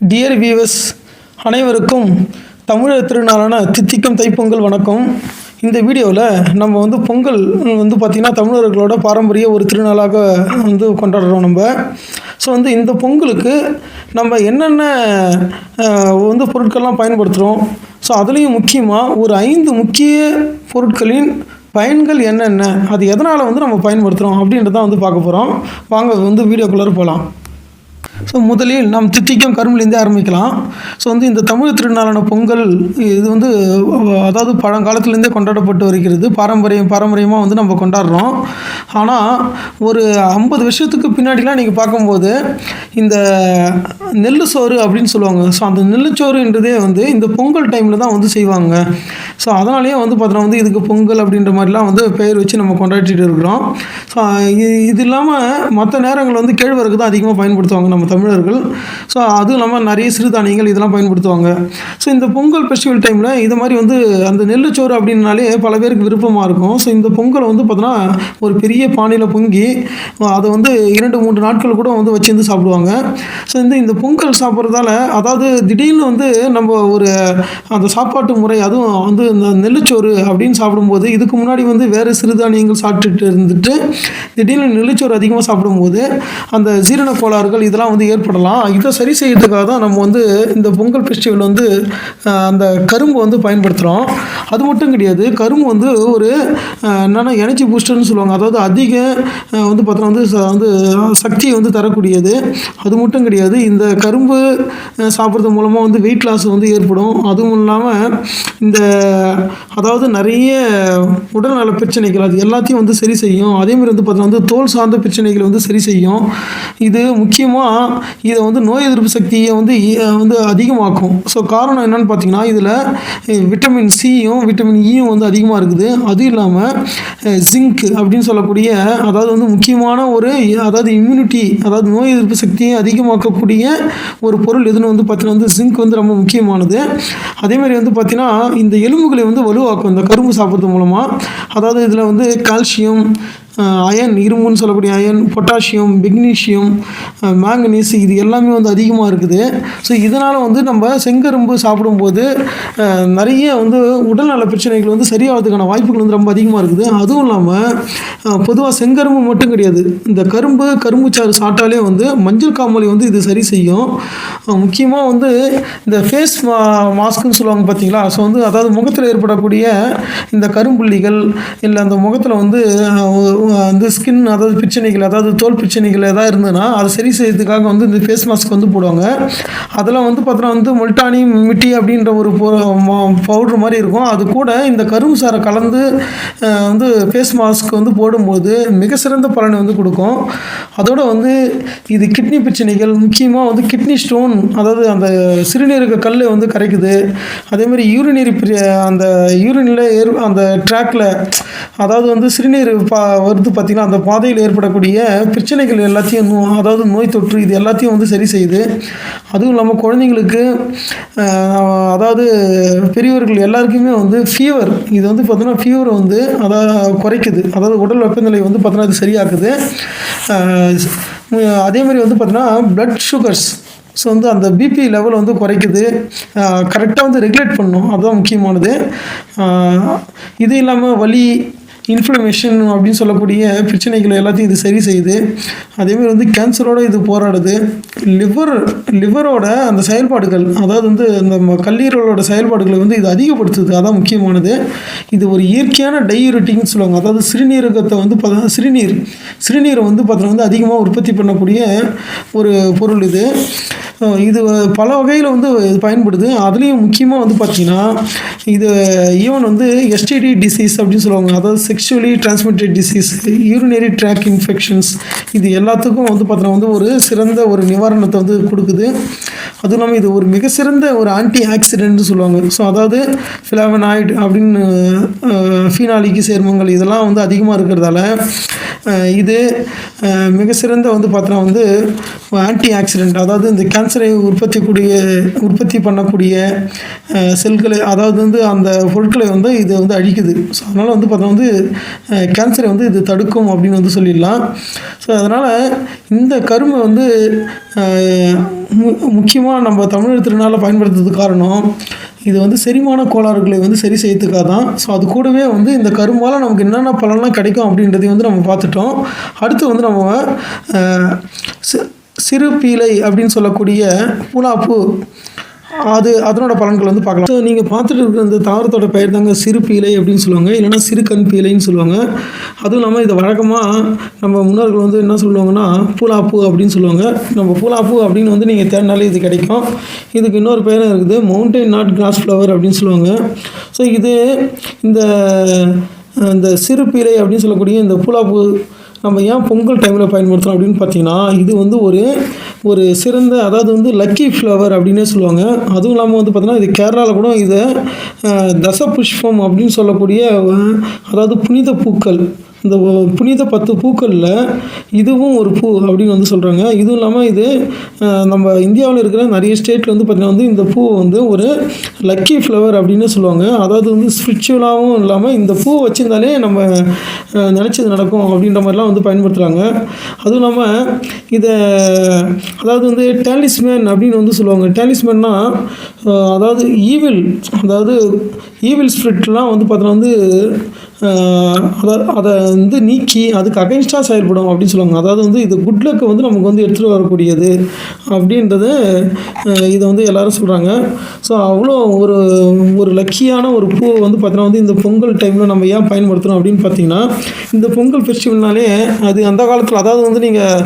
Dear viewers அனைவருக்கும் தமிழர் திருநாளான தித்திக்கும் தைப்பொங்கல் வணக்கம். இந்த வீடியோவில் நம்ம வந்து பொங்கல் வந்து பார்த்திங்கன்னா தமிழர்களோட பாரம்பரிய ஒரு திருநாளாக வந்து கொண்டாடுறோம் நம்ம. ஸோ வந்து இந்த பொங்கலுக்கு நம்ம என்னென்ன வந்து பொருட்கள்லாம் பயன்படுத்துகிறோம் ஸோ அதுலேயும் முக்கியமாக ஒரு ஐந்து முக்கிய பொருட்களின் பயன்கள் என்னென்ன? அது எதனால் வந்து நம்ம பயன்படுத்துகிறோம் அப்படின்றத வந்து பார்க்க போகிறோம் வாங்க வந்து வீடியோக்குள்ளே போகலாம் ஸோ முதலில் நாம் தித்திக்கும் கரும்புலேருந்தே ஆரம்பிக்கலாம். ஸோ வந்து இந்த தமிழ் திருநாளான பொங்கல் இது வந்து அதாவது பழங்காலத்துலேருந்தே கொண்டாடப்பட்டு வருகிறது. பாரம்பரியம் பாரம்பரியமாக வந்து நம்ம கொண்டாடுறோம். ஆனால் ஒரு ஐம்பது வருஷத்துக்கு பின்னாடிலாம் நீங்கள் பார்க்கும்போது இந்த நெல் சோறு அப்படின்னு சொல்லுவாங்க. ஸோ அந்த நெல்லுச்சோறுன்றதே வந்து இந்த பொங்கல் டைமில் தான் வந்து செய்வாங்க. ஸோ அதனாலேயே வந்து பார்த்தோன்னா வந்து இதுக்கு பொங்கல் அப்படின்ற மாதிரிலாம் வந்து பெயர் வச்சு நம்ம கொண்டாடிட்டு இருக்கிறோம். ஸோ இது இது இல்லாமல் மற்ற நேரங்கள் வந்து கேழ்வரகு தான் அதிகமாக பயன்படுத்துவாங்க நம்ம தமிழர்கள். ஸோ அதுவும் இல்லாமல் நிறைய சிறுதானியங்கள் இதெல்லாம் பயன்படுத்துவாங்க. ஸோ இந்த பொங்கல் ஃபெஸ்டிவல் டைமில் இது மாதிரி வந்து அந்த நெல்லுச்சோறு அப்படின்னாலே பல பேருக்கு விருப்பமாக இருக்கும். ஸோ இந்த பொங்கல் வந்து பார்த்தோன்னா ஒரு பெரிய பானையில் பொங்கி அதை வந்து இரண்டு மூன்று நாட்கள் கூட வந்து வச்சிருந்து சாப்பிடுவாங்க. ஸோ இந்த இந்த பொங்கல் சாப்பிட்றதால அதாவது திடீர்னு வந்து நம்ம ஒரு அந்த சாப்பாட்டு முறை அதுவும் வந்து இந்த நெல்லுச்சோறு அப்படின்னு சாப்பிடும்போது இதுக்கு முன்னாடி வந்து வேறு சிறுதானியங்கள் சாப்பிட்டுட்டு இருந்துட்டு திடீர்னு நெல்லுச்சோறு அதிகமாக சாப்பிடும்போது அந்த ஜீரண கோளாறுகள் இதெல்லாம் வந்து ஏற்படலாம். இதை சரி செய்யறதுக்காக தான் நம்ம வந்து இந்த பொங்கல் ஃபெஸ்டிவல் வந்து அந்த கரும்பு வந்து பயன்படுத்துகிறோம் அது மட்டும் கிடையாது கரும்பு வந்து ஒரு என்னென்னா என்னன்னா எனர்ஜி பூஸ்டர்னு சொல்லுவாங்க. அதாவது அதிக வந்து பார்த்தோன்னா வந்து ச- வந்து சக்தியை வந்து தரக்கூடியது. அது மட்டும் கிடையாது இந்த கரும்பு சாப்பிட்றது மூலமாக வந்து வெயிட் லாஸ் வந்து ஏற்படும். அதுவும் இல்லாமல் இந்த அதாவது நிறைய உடல்நல பிரச்சனைகள் அது எல்லாத்தையும் வந்து சரி செய்யும். அதேமாதிரி வந்து பார்த்தோன்னா வந்து தோல் சார்ந்த பிரச்சனைகளை வந்து சரி செய்யும். இது முக்கியமாக இதை வந்து நோய் எதிர்ப்பு சக்தியை வந்து வந்து அதிகமாக்கும். ஸோ காரணம் என்னன்னு பார்த்தீங்கன்னா இதில் விட்டமின் சியும் விட்டமின் ஈயும் e வந்து அதிகமாக இருக்குது. அதுவும் இல்லாமல் ஜிங்க் அப்படின்னு சொல்லக்கூடிய அதாவது வந்து முக்கியமான ஒரு அதாவது இம்யூனிட்டி அதாவது நோய் எதிர்ப்பு சக்தியை அதிகமாக்கக்கூடிய ஒரு பொருள் எதுன்னு வந்து பார்த்தீங்கன்னா வந்து ஜிங்க் வந்து ரொம்ப முக்கியமானது. அதேமாதிரி வந்து பார்த்தீங்கன்னா இந்த எலும்புகளை வந்து வலுவாக்கும் இந்த கரும்பு சாப்பிட்றது மூலமாக அதாவது இதில் வந்து கால்சியம் அயன் இரும்புன்னு சொல்லக்கூடிய அயன் பொட்டாசியம் மெக்னீஷியம் மேங்கனீஸ் இது எல்லாமே வந்து அதிகமாக இருக்குது. ஸோ இதனால் வந்து நம்ம செங்கரும்பு சாப்பிடும்போது நிறைய வந்து உடல்நல பிரச்சனைகள் வந்து சரியாகிறதுக்கான வாய்ப்புகள் வந்து ரொம்ப அதிகமாக இருக்குது. அதுவும் இல்லாமல் பொதுவாக செங்கரும்பு மட்டும் கிடையாது. இந்த கரும்பு கரும்பு சாறு சாப்பிட்டாலே வந்து மஞ்சள் காமாலை வந்து இது சரி செய்யும். முக்கியமாக வந்து இந்த ஃபேஸ் மா மாஸ்க்குன்னு சொல்லுவாங்க பார்த்தீங்களா ஸோ வந்து அதாவது முகத்தில் ஏற்படக்கூடிய இந்த கரும்புள்ளிகள் இல்லை அந்த முகத்தில் வந்து வந்து ஸ்கின் அதாவது பிரச்சனைகள் அதாவது தோல் பிரச்சனைகள் எதாவது இருந்ததுன்னா அதை சரி செய்யறதுக்காக வந்து இந்த ஃபேஸ் மாஸ்க் வந்து போடுவாங்க. அதெல்லாம் வந்து பார்த்தோன்னா வந்து முல்டானி மிட்டி அப்படின்ற ஒரு பவுட்ரு மாதிரி இருக்கும். அது கூட இந்த கரும்பு சாறை கலந்து வந்து ஃபேஸ் மாஸ்க் வந்து போடும்போது மிக சிறந்த பலனை வந்து கொடுக்கும். அதோடு வந்து இது கிட்னி பிரச்சனைகள் முக்கியமாக வந்து கிட்னி ஸ்டோன் அதாவது அந்த சிறுநீரக கல் வந்து கரைக்குது. அதே மாதிரி யூரினரி அந்த யூரினில் ஏற் அந்த ட்ராக்கில் அதாவது வந்து சிறுநீர் பா வந்து பார்த்திங்கன்னா அந்த பாதையில் ஏற்படக்கூடிய பிரச்சனைகள் எல்லாத்தையும் நோ- அதாவது நோய் தொற்று இது எல்லாத்தையும் வந்து சரி செய்யுது அதுவும் இல்லாமல் குழந்தைங்களுக்கு அதாவது பெரியவர்கள் எல்லாருக்குமே வந்து ஃபீவர் இது வந்து பார்த்திங்கன்னா ஃபீவரை வந்து அதாவது குறைக்குது. அதாவது உடல் வெப்பநிலை வந்து பார்த்தோன்னா அது சரியாக்குது அதே மாதிரி வந்து பார்த்தோன்னா பிளட் சுகர்ஸ் ஸோ வந்து அந்த பிபி லெவல் வந்து குறைக்குது. கரெக்டாக வந்து ரெகுலேட் பண்ணும் அதுதான் முக்கியமானது. இது இல்லாமல் வலி இன்ஃப்ளமேஷன் அப்படின்னு சொல்லக்கூடிய பிரச்சனைகள் எல்லாத்தையும் இது சரி செய்யுது. அதேமாதிரி வந்து கேன்சரோட இது போராடுது. லிவர் லிவரோட அந்த செயல்பாடுகள் அதாவது வந்து அந்த ம- கல்லீரலோட செயல்பாடுகளை வந்து இது அதிகப்படுத்துது. அதான் முக்கியமானது. இது ஒரு இயற்கையான டையூரிட்டின்னு சொல்லுவாங்க. அதாவது சிறுநீரகத்தை வந்து பார்த்தா சிறுநீர் சிறுநீரை வந்து பார்த்தோன்னா வந்து அதிகமாக உற்பத்தி பண்ணக்கூடிய ஒரு பொருள் இது. இது பல வகையில் வந்து இது பயன்படுது. அதுலேயும் முக்கியமாக வந்து பார்த்திங்கன்னா இது ஈவன் வந்து எஸ்டிடி டிசீஸ் அப்படின்னு சொல்லுவாங்க. அதாவது sexually transmitted disease urinary tract infections இது எல்லாத்துக்கும் வந்து பார்த்தீங்கன்னா வந்து ஒரு சிறந்த ஒரு நிவாரணத்தை வந்து கொடுக்குது. அதுவும் இல்லாமல் இது ஒரு மிக சிறந்த ஒரு ஆன்டி ஆக்சிடென்ட்னு சொல்லுவாங்க. ஸோ அதாவது ஃபிளாவனாய்டு அப்படின்னு ஃபீனாலிக்கு சேர்மங்கள் இதெல்லாம் வந்து அதிகமாக இருக்கிறதால இது மிக சிறந்த வந்து பார்த்தோன்னா வந்து ஆன்டி ஆக்சிடென்ட் அதாவது இந்த கேன்சரை உற்பத்தி கூடிய உற்பத்தி பண்ணக்கூடிய செல்களை அதாவது வந்து அந்த பொருட்களை வந்து இது வந்து அழிக்குது. ஸோ அதனால் வந்து பார்த்தா வந்து கேன்சரை வந்து இது தடுக்கும் அப்படின்னு வந்து சொல்லிடலாம். ஸோ அதனால் இந்த கரும்பு வந்து மு- முக்கியமாக நம்ம தமிழர் திருநாளில் பயன்படுத்துறதுக்கு காரணம் இது வந்து செரிமான கோளாறுகளை வந்து சரி செய்யறதுக்காக தான். ஸோ அது கூடவே வந்து இந்த கரும்பால் நமக்கு என்னென்ன பலன்லாம் கிடைக்கும் அப்படின்றதையும் வந்து நம்ம பார்த்துட்டோம். அடுத்து வந்து நம்ம சிறு பீலை அப்படின்னு சொல்லக்கூடிய பூலாப்பூ அது அதனோட பலன்கள் வந்து பார்க்கலாம். ஸோ நீங்கள் பார்த்துட்டு இருக்கிற இந்த தாவரத்தோட பெயர் தாங்க சிறு பீலை அப்படின்னு சொல்லுவாங்க. இல்லைன்னா சிறு கண் பீலைன்னு சொல்லுவாங்க. அதுவும் இல்லாமல் இதை வழக்கமாக நம்ம முன்னோர்கள் வந்து என்ன சொல்லுவாங்கன்னா பூலாப்பூ அப்படின்னு சொல்லுவாங்க. நம்ம பூலாப்பூ அப்படின்னு வந்து நீங்கள் தேடினாலே இது கிடைக்கும். இதுக்கு இன்னொரு பெயரும் இருக்குது மவுண்டைன் நாட் கிராஸ் ஃப்ளவர் அப்படின்னு சொல்லுவாங்க. ஸோ இது இந்த இந்த சிறு பீலை அப்படின்னு சொல்லக்கூடிய இந்த பூலாப்பூ நம்ம ஏன் பொங்கல் டைமில் பயன்படுத்துகிறோம் அப்படின்னு பார்த்தீங்கன்னா இது வந்து ஒரு ஒரு சிறந்த அதாவது வந்து லக்கி ஃப்ளவர் அப்படின்னே சொல்லுவாங்க. அதுவும் இல்லாமல் வந்து பார்த்தீங்கன்னா இது கேரளாவில் கூட இதை தச புஷ்பம் அப்படின்னு சொல்லக்கூடிய அதாவது புனித பூக்கள் இந்த புனித பத்து பூக்களில் இதுவும் ஒரு பூ அப்படின்னு வந்து சொல்கிறாங்க இதுவும் இல்லாமல் இது நம்ம இந்தியாவில் இருக்கிற நிறைய ஸ்டேட்டில் வந்து பார்த்திங்கன்னா வந்து இந்த பூ வந்து ஒரு லக்கி ஃப்ளவர் அப்படின்னு சொல்லுவாங்க. அதாவது வந்து ஸ்பிரிச்சுவலாகவும் இல்லாமல் இந்த பூ வச்சுருந்தாலே நம்ம நினச்சது நடக்கும் அப்படின்ற மாதிரிலாம் வந்து பயன்படுத்துகிறாங்க அதுவும் இல்லாமல் இதை அதாவது வந்து டேலிஸ்மேன் அப்படின்னு வந்து சொல்லுவாங்க. டேலிஸ்மேன்னா அதாவது ஈவில் அதாவது ஈவில் ஸ்பிரிட்லாம் வந்து பார்த்தோன்னா வந்து அதை அதை வந்து நீக்கி அதுக்கு அகைன்ஸ்டாக செயல்படும் அப்படின்னு சொல்லுவாங்க. அதாவது வந்து இது குட் லக்கை வந்து நமக்கு வந்து எடுத்துகிட்டு வரக்கூடியது அப்படின்றது இதை வந்து எல்லாரும் சொல்கிறாங்க ஸோ அவ்வளோ ஒரு ஒரு லக்கியான ஒரு பூ வந்து பார்த்தீங்கன்னா வந்து இந்த பொங்கல் டைமில் நம்ம ஏன் பயன்படுத்துகிறோம் அப்படின்னு பார்த்தீங்கன்னா இந்த பொங்கல் ஃபெஸ்டிவல்னாலே அது அந்த காலத்தில் அதாவது வந்து நீங்கள்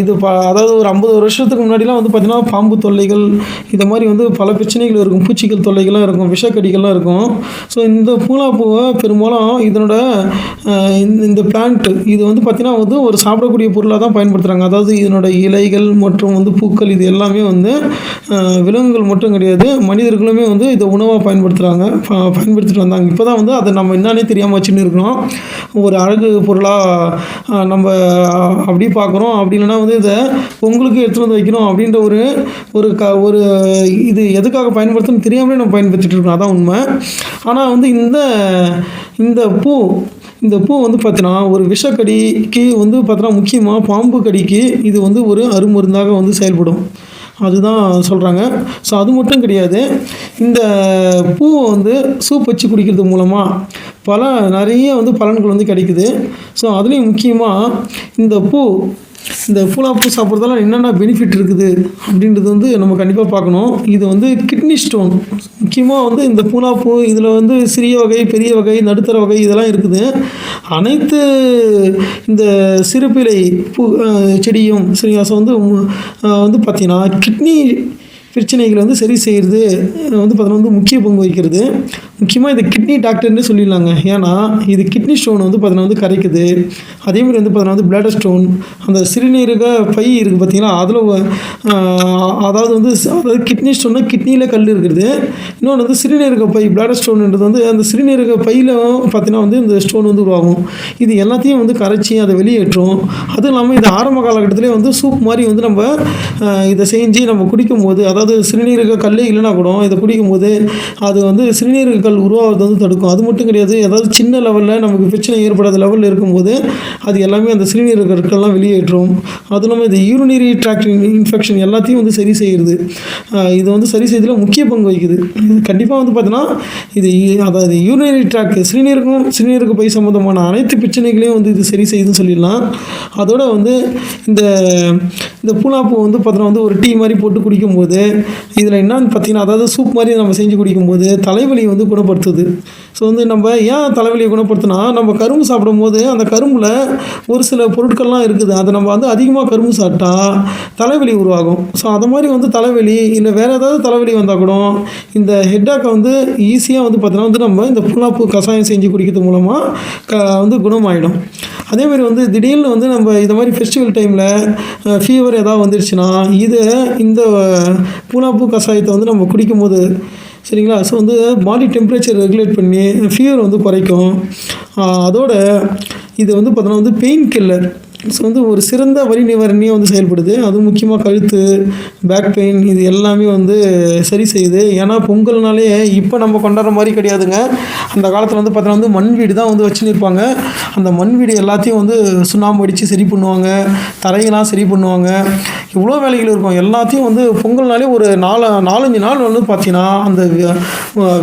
இது ப அதாவது ஒரு ஐம்பது வருஷத்துக்கு முன்னாடிலாம் வந்து பார்த்தீங்கன்னா பாம்பு தொல்லைகள் இதை மாதிரி வந்து பல பிரச்சனைகள் இருக்கும். பூச்சிகள் தொல்லைகள்லாம் இருக்கும் விஷக்கடிகள்லாம் இருக்கும். ஸோ இந்த பூலா பூவை பெரும்பாலும் இதனோட இந்த இந்த பிளான்ட் இது வந்து பார்த்தீங்கன்னா வந்து ஒரு சாப்பிடக்கூடிய பொருளாக தான் பயன்படுத்துகிறாங்க அதாவது இதனோட இலைகள் மற்றும் வந்து பூக்கள் இது எல்லாமே வந்து விலங்குகள் மட்டும் கிடையாது மனிதர்களுமே வந்து இதை உணவாக பயன்படுத்துகிறாங்க ப- பயன்படுத்திட்டு வந்தாங்க. இப்போ தான் வந்து அதை நம்ம என்னன்னே தெரியாமல் வச்சுன்னு இருக்கிறோம். ஒரு அழகு பொருளாக நம்ம அப்படி பார்க்குறோம். அப்படி இல்லைன்னா வந்து இதை பொங்கலுக்கு எடுத்துகிட்டு வந்து வைக்கணும் அப்படின்ற ஒரு ஒரு க ஒரு இது எதுக்காக பயன்படுத்தணும்னு தெரியாமலே நம்ம பயன்படுத்திட்டு இருக்கோம். அதான் உண்மை. ஆனால் வந்து இந்த இந்த பூ இந்த பூ வந்து பார்த்தீங்கன்னா ஒரு விஷக்கடிக்கு வந்து பார்த்தீங்கன்னா முக்கியமாக பாம்பு கடிக்கு இது வந்து ஒரு அருமருந்தாக வந்து செயல்படும். அதுதான் சொல்கிறாங்க ஸோ அது மட்டும் கிடையாது. இந்த பூவை வந்து சூப் வச்சு குடிக்கிறது மூலமாக பல நிறைய வந்து பலன்கள் வந்து கிடைக்குது. ஸோ அதுலேயும் முக்கியமாக இந்த பூ இந்த பூலாப்பூ சாப்பிட்றதால என்னென்ன பெனிஃபிட் இருக்குது அப்படின்றது வந்து நம்ம கண்டிப்பாக பார்க்கணும். இது வந்து கிட்னி ஸ்டோன் முக்கியமாக வந்து இந்த பூலாப்பூ இதில் வந்து சிறிய வகை பெரிய வகை நடுத்தர வகை இதெல்லாம் இருக்குது. அனைத்து இந்த சிறுபிலை பூ செடியும் சரிங்களா வந்து வந்து பார்த்திங்கன்னா கிட்னி பிரச்சனைகளை வந்து சரி செய்கிறது வந்து பார்த்தீங்கன்னா வந்து முக்கிய பங்கு வகிக்கிறது. முக்கியமாக இது கிட்னி டாக்டர்னு சொல்லிடலாங்க. ஏன்னா இது கிட்னி ஸ்டோன் வந்து பார்த்தீங்கன்னா வந்து கரைக்குது. அதேமாதிரி வந்து பார்த்தீங்கன்னா வந்து பிளாடர் ஸ்டோன் அந்த சிறுநீரக பை இருக்குது பார்த்தீங்கன்னா அதில் அதாவது வந்து அதாவது கிட்னி ஸ்டோன்னா கிட்னியில் கல் இருக்கிறது இன்னொன்று வந்து சிறுநீரக பை பிளாடர் ஸ்டோன்ன்றது வந்து அந்த சிறுநீரக பையில் பார்த்தீங்கன்னா வந்து இந்த ஸ்டோன் வந்து உருவாகும். இது எல்லாத்தையும் வந்து கரைச்சி அதை வெளியேற்றும். அதுவும் இல்லாமல் இது ஆரம்ப காலகட்டத்திலே வந்து சூப் மாதிரி வந்து நம்ம இதை செஞ்சு நம்ம குடிக்கும்போது அதாவது சிறுநீரக கல்லே இல்லைனா கூட இதை குடிக்கும்போது அது வந்து சிறுநீரக கல் உருவாகிறது வந்து தடுக்கும். அது மட்டும் கிடையாது ஏதாவது சின்ன லெவலில் நமக்கு பிரச்சனை ஏற்படாத லெவலில் இருக்கும்போது அது எல்லாமே அந்த சிறுநீரக கற்கள்லாம் வெளியேற்றும். அதுவும் இல்லாமல் இது யூரினரி ட்ராக்ட் இன்ஃபெக்ஷன் எல்லாத்தையும் வந்து சரி செய்கிறது இது வந்து சரி செய்யறதுல முக்கிய பங்கு வகிக்குது. இது கண்டிப்பாக வந்து பார்த்தீங்கன்னா இது அதாவது யூரினரி ட்ராக் சிறுநீரகம் சிறுநீரக பை சம்மந்தமான அனைத்து பிரச்சனைகளையும் வந்து இது சரி செய்யுதுன்னு சொல்லிடலாம். அதோட வந்து இந்த இந்த பூலாப்பூ வந்து பார்த்தீங்கன்னா வந்து ஒரு டீ மாதிரி போட்டு குடிக்கும்போது இதில் என்னன்னு பார்த்தீங்கன்னா அதாவது சூப் மாதிரி நம்ம செஞ்சு குடிக்கும்போது தலைவலி வந்து குணப்படுத்துது. ஸோ வந்து நம்ம ஏன் தலைவலியை குணப்படுத்தினா நம்ம கரும்பு சாப்பிடும்போது அந்த கரும்பில் ஒரு சில பொருட்கள்லாம் இருக்குது. அதை நம்ம வந்து அதிகமாக கரும்பு சாப்பிட்டா தலைவலி உருவாகும். ஸோ அது மாதிரி வந்து தலைவலி இல்லை வேறு ஏதாவது தலைவலி வந்தால் கூட இந்த ஹெட்டாக்கை வந்து ஈஸியாக வந்து பார்த்தீங்கன்னா வந்து நம்ம இந்த புல்லாப்பூ கஷாயம் செஞ்சு குடிக்கிறது மூலமாக க வந்து குணமாயிடும். அதேமாதிரி வந்து திடீர்னு வந்து நம்ம இந்த மாதிரி ஃபெஸ்டிவல் டைமில் ஃபீவர் ஏதாவது வந்துருச்சுன்னா இது இந்த பூனாப்பூ கஷாயத்தை வந்து நம்ம குடிக்கும்போது சரிங்களா? ஸோ வந்து பாடி டெம்பரேச்சர் ரெகுலேட் பண்ணி ஃபீவர் வந்து குறைக்கும். அதோட இது வந்து பார்த்தோன்னா வந்து பெயின் கில்லர் வந்து ஒரு சிறந்த வலி நிவாரணியாக வந்து செயல்படுது. அதுவும் முக்கியமாக கழுத்து பேக் பெயின் இது எல்லாமே வந்து சரி செய்யுது. ஏன்னா பொங்கல்னாலே இப்போ நம்ம கொண்டாடுற மாதிரி கிடையாதுங்க. அந்த காலத்தில் வந்து பார்த்தோன்னா வந்து மண் வீடு தான் வந்து வச்சுன்னு இருப்பாங்க. அந்த மண் வீடு எல்லாத்தையும் வந்து சுண்ணாம்பு அடித்து சரி பண்ணுவாங்க. தரையெல்லாம் சரி பண்ணுவாங்க. இவ்வளோ வேலைகள் இருக்கும். எல்லாத்தையும் வந்து பொங்கல்னாலே ஒரு நாலு நாலஞ்சு நாள் வந்து பார்த்தீங்கன்னா அந்த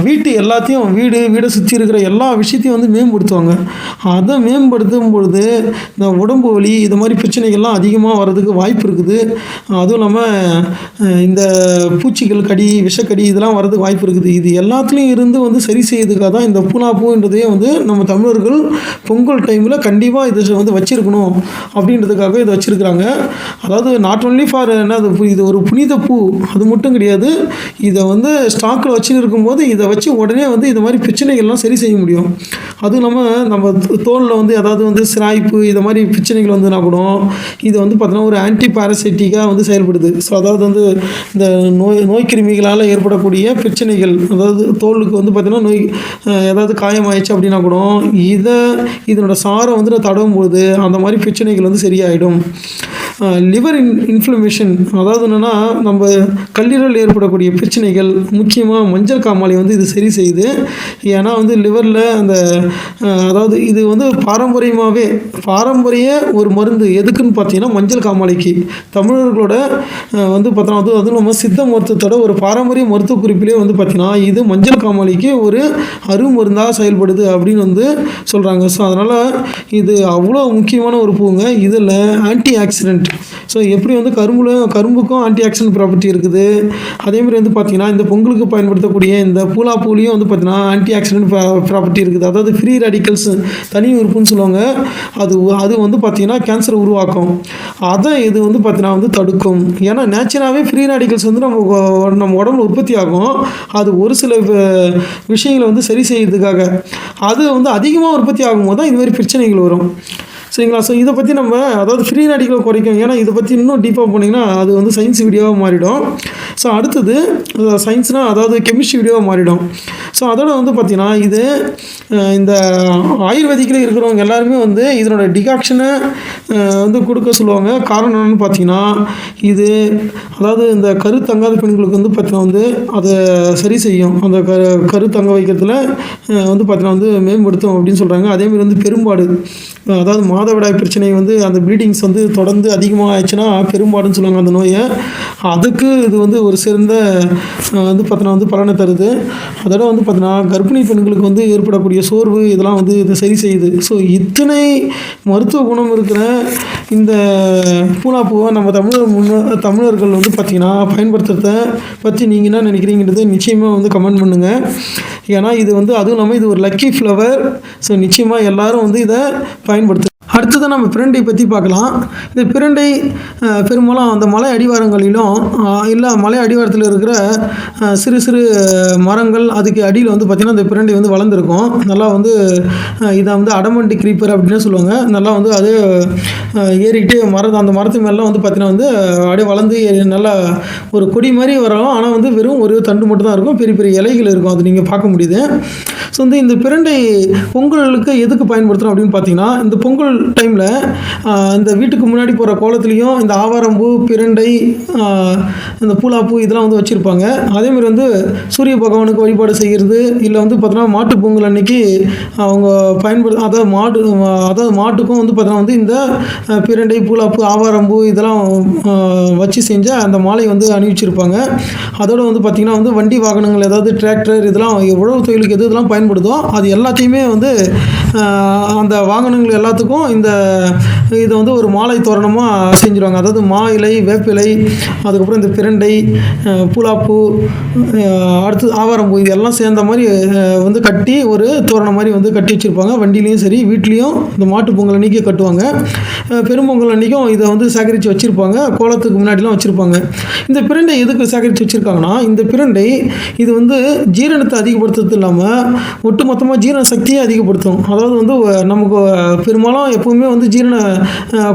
வீட்டு எல்லாத்தையும் வீடு வீடை சுற்றி இருக்கிற எல்லா விஷயத்தையும் வந்து மேம்படுத்துவாங்க. அதை மேம்படுத்தும் பொழுது இந்த உடம்பு வலி இது மாதிரி பிரச்சனைகள்லாம் அதிகமாக வர்றதுக்கு வாய்ப்பு இருக்குது. அதுவும் இல்லாமல் இந்த பூச்சிகள் கடி விஷக்கடி இதெல்லாம் வர்றதுக்கு வாய்ப்பு இருக்குது. இது எல்லாத்துலேயும் இருந்து வந்து சரி செய்யறதுக்காக தான் இந்த பூனாப்பூன்றதே வந்து நம்ம தமிழர்கள் பொங்கல் டைமில் கண்டிப்பாக இதை வந்து வச்சுருக்கணும். அப்படின்றதுக்காக இதை வச்சுருக்குறாங்க. அதாவது நாட் ஒன்லி ஃபார் என்ன அது இது ஒரு புனித பூ அது மட்டும் கிடையாது. இதை வந்து ஸ்டாக்கில் வச்சுன்னு இருக்கும்போது இதை வச்சு உடனே வந்து இது மாதிரி பிரச்சனைகள்லாம் சரி செய்ய முடியும். அதுவும் இல்லாமல் நம்ம தோலில் வந்து ஏதாவது வந்து சிராய்ப்பு இது மாதிரி பிரச்சனைகள் வந்துன்னா கூட இது வந்து பார்த்தோன்னா ஒரு ஆன்டி பாரசைட்டிக்காக வந்து செயல்படுது. ஸோ அதாவது வந்து இந்த நோய் நோய் கிருமிகளால் ஏற்படக்கூடிய பிரச்சனைகள் அதாவது தோலுக்கு வந்து பார்த்தீங்கன்னா நோய் ஏதாவது காயமாயிடுச்சு அப்படின்னா கூட இதை இதனோட சாரை வந்து நான் தடவும் போது அந்த மாதிரி பிரச்சனைகள் வந்து சரியாயிடும். லிவர் இன் இன்ஃப்ளமேஷன் அதாவது என்னென்னா நம்ம கல்லீரல் ஏற்படக்கூடிய பிரச்சனைகள் முக்கியமாக மஞ்சள் காமாலை வந்து இது சரி செய்யுது. ஏன்னா வந்து லிவரில் அந்த அதாவது இது வந்து பாரம்பரியமாகவே பாரம்பரிய ஒரு மருந்து எதுக்குன்னு பார்த்தீங்கன்னா மஞ்சள் காமாலைக்கு. தமிழர்களோட வந்து பார்த்தோன்னா அது அதுவும் நம்ம சித்த மருத்துவத்தோட ஒரு பாரம்பரிய மருத்துவ குறிப்பிலே வந்து பார்த்திங்கன்னா இது மஞ்சள் காமாலைக்கு ஒரு அருமருந்தாக செயல்படுது அப்படின்னு வந்து சொல்கிறாங்க ஸோ அதனால் இது அவ்வளோ முக்கியமான ஒரு பூங்க. இதில் ஆன்டி ஆக்சிடென்ட் ஸோ எப்படி வந்து கரும்புல கரும்புக்கும் ஆன்டி ஆக்சிடென்ட் ப்ராப்பர்ட்டி இருக்குது? அதே மாதிரி வந்து பார்த்திங்கன்னா இந்த பொங்கலுக்கு பயன்படுத்தக்கூடிய இந்த பூலா பூலையும் வந்து பார்த்திங்கன்னா ஆன்டி ஆக்சிடென்ட் ப்ராப்பர்ட்டி இருக்குது. அதாவது ஃப்ரீ ரேடிக்கல்ஸ் தனி உறுப்புன்னு சொல்லுவாங்க. அது அது வந்து பார்த்திங்கன்னா கேன்சரை உருவாக்கும். அதை இது வந்து பார்த்திங்கன்னா வந்து தடுக்கும். ஏன்னா நேச்சுராகவே ஃப்ரீ ரேடிக்கல்ஸ் வந்து நம்ம நம்ம உடம்புல உற்பத்தி ஆகும். அது ஒரு சில விஷயங்களை வந்து சரி செய்கிறதுக்காக அது வந்து அதிகமாக உற்பத்தி ஆகும்போது தான் இது மாதிரி பிரச்சனைகள் வரும். சரிங்களா? ஸோ இதை பற்றி நம்ம அதாவது ஃப்ரீ ரேடிக்கலை குறைக்கும் ஏன்னா இதை பற்றி இன்னும் டீப்பாக போனீங்கன்னா அது வந்து சயின்ஸ் வீடியோவாக மாறிடும். ஸோ அடுத்தது சயின்ஸ்னால் அதாவது கெமிஸ்ட்ரி வீடியோவாக மாறிடும். ஸோ அதோட வந்து பார்த்திங்கன்னா இது இந்த ஆயுர்வேதிக்கில் இருக்கிறவங்க எல்லாருமே வந்து இதனோட டிகாக்ஷனை வந்து கொடுக்க சொல்லுவாங்க. காரணம் என்னென்னு பார்த்தீங்கன்னா இது அதாவது இந்த கரு தங்காத பெண்களுக்கு வந்து பார்த்தீங்கன்னா வந்து அதை சரி செய்யும். அந்த க கரு தங்க வைக்கிறதுல வந்து பார்த்தீங்கன்னா வந்து மேம்படுத்தும் அப்படின்னு சொல்கிறாங்க அதேமாதிரி வந்து பெரும்பாடு அதாவது மாதவிடாய் பிரச்சனை வந்து அந்த ப்ளீடிங்ஸ் வந்து தொடர்ந்து அதிகமாக ஆயிடுச்சுன்னா பெரும்பாடுன்னு சொல்லுவாங்க அந்த நோயை. அதுக்கு இது வந்து ஒரு சிறந்த வந்து பார்த்தீங்கன்னா வந்து பலனை தருது. அதோட வந்து பார்த்தீங்கன்னா கர்ப்பிணி பெண்களுக்கு வந்து ஏற்படக்கூடிய சோர்வு இதெல்லாம் வந்து இதை சரி செய்யுது. ஸோ இத்தனை மருத்துவ குணம் இருக்கிற இந்த பூனாப்பூவை நம்ம தமிழர் முன்ன தமிழர்கள் வந்து பார்த்திங்கன்னா பயன்படுத்துறத பற்றி நீங்கள் என்ன நினைக்கிறீங்கிறது நிச்சயமாக வந்து கமெண்ட் பண்ணுங்கள் ஏன்னா இது வந்து அதுவும் இல்லாமல் இது ஒரு லக்கி ஃப்ளவர் ஸோ நிச்சயமாக எல்லோரும் வந்து இதை பயன்படுத்து அடுத்தது நம்ம பிரண்டை பற்றி பார்க்கலாம். இந்த பிரண்டை பெரும்பாலும் அந்த மலை அடிவாரங்களிலும் இல்லை மலை அடிவாரத்தில் இருக்கிற சிறு சிறு மரங்கள் அதுக்கு அடியில் வந்து பார்த்திங்கன்னா இந்த பிரண்டை வந்து வளர்ந்துருக்கும். நல்லா வந்து இதை வந்து அடமண்டி கிரீப்பர் அப்படின்னு சொல்லுவாங்க. நல்லா வந்து அது அஹ், மரம் அந்த மரத்து மேலாம் வந்து பார்த்திங்கன்னா வந்து அப்படியே வளர்ந்து ஏறி நல்லா ஒரு கொடி மாதிரி வரும் ஆனால் வந்து வெறும் ஒரு தண்டு மட்டும் தான் இருக்கும். பெரிய பெரிய இலைகள் இருக்கும். அது நீங்கள் பார்க்க முடியுது. ஸோ வந்து இந்த பிரண்டை பொங்கலுக்கு எதுக்கு பயன்படுத்துகிறோம் அப்படின்னு பார்த்தீங்கன்னா இந்த பொங்கல் டைமில் இந்த வீட்டுக்கு முன்னாடி போகிற கோலத்துலேயும் இந்த ஆவாரம்பூ பிரண்டை இந்த பூலாப்பூ இதெல்லாம் வந்து வச்சுருப்பாங்க. அதேமாதிரி வந்து சூரிய பகவானுக்கு வழிபாடு செய்கிறது இல்லை வந்து பார்த்தோன்னா மாட்டு பொங்கல் அன்னைக்கு அவங்க பயன்படு அதாவது மாடு அதாவது மாட்டுக்கும் வந்து பார்த்தோன்னா வந்து இந்த பிரண்டை பூலாப்பூ ஆவாரம்பூ இதெல்லாம் வச்சு செஞ்ச அந்த மாலை வந்து அணிவிச்சிருப்பாங்க. அதோடு வந்து பார்த்திங்கன்னா வந்து வண்டி வாகனங்கள் ஏதாவது டிராக்டர் இதெல்லாம் உழவு தொழிலுக்கு எது இதெல்லாம் பயன்படுதோ அது எல்லாத்தையுமே வந்து அந்த வாகனங்கள் எல்லாத்துக்கும் இந்த இதை வந்து ஒரு மாலை தோரணமாக செஞ்சுருவாங்க. அதாவது மா இலை வேப்பிலை அதுக்கப்புறம் இந்த பிரண்டை பூலாப்பூ அடுத்து ஆவாரம்பூ இது எல்லாம் சேர்ந்த மாதிரி வந்து கட்டி ஒரு தோரணம் மாதிரி வந்து கட்டி வச்சுருப்பாங்க. வண்டிலையும் சரி வீட்லேயும் இந்த மாட்டு பொங்கல் அன்றைக்கி கட்டுவாங்க. பெரும்பொங்கல் அன்றைக்கும் இதை வந்து சேகரித்து வச்சுருப்பாங்க. கோலத்துக்கு முன்னாடிலாம் வச்சுருப்பாங்க. இந்த பிரண்டை எதுக்கு சேகரித்து வச்சுருக்காங்கன்னா இந்த பிரண்டை இது வந்து ஜீரணத்தை அதிகப்படுத்துறது இல்லாமல் ஒட்டு மொத்தமாக ஜீரண சக்தியை அதிகப்படுத்தும். அதாவது வந்து நமக்கு பெரும்பாலும் எப்பவுமே வந்து ஜீரண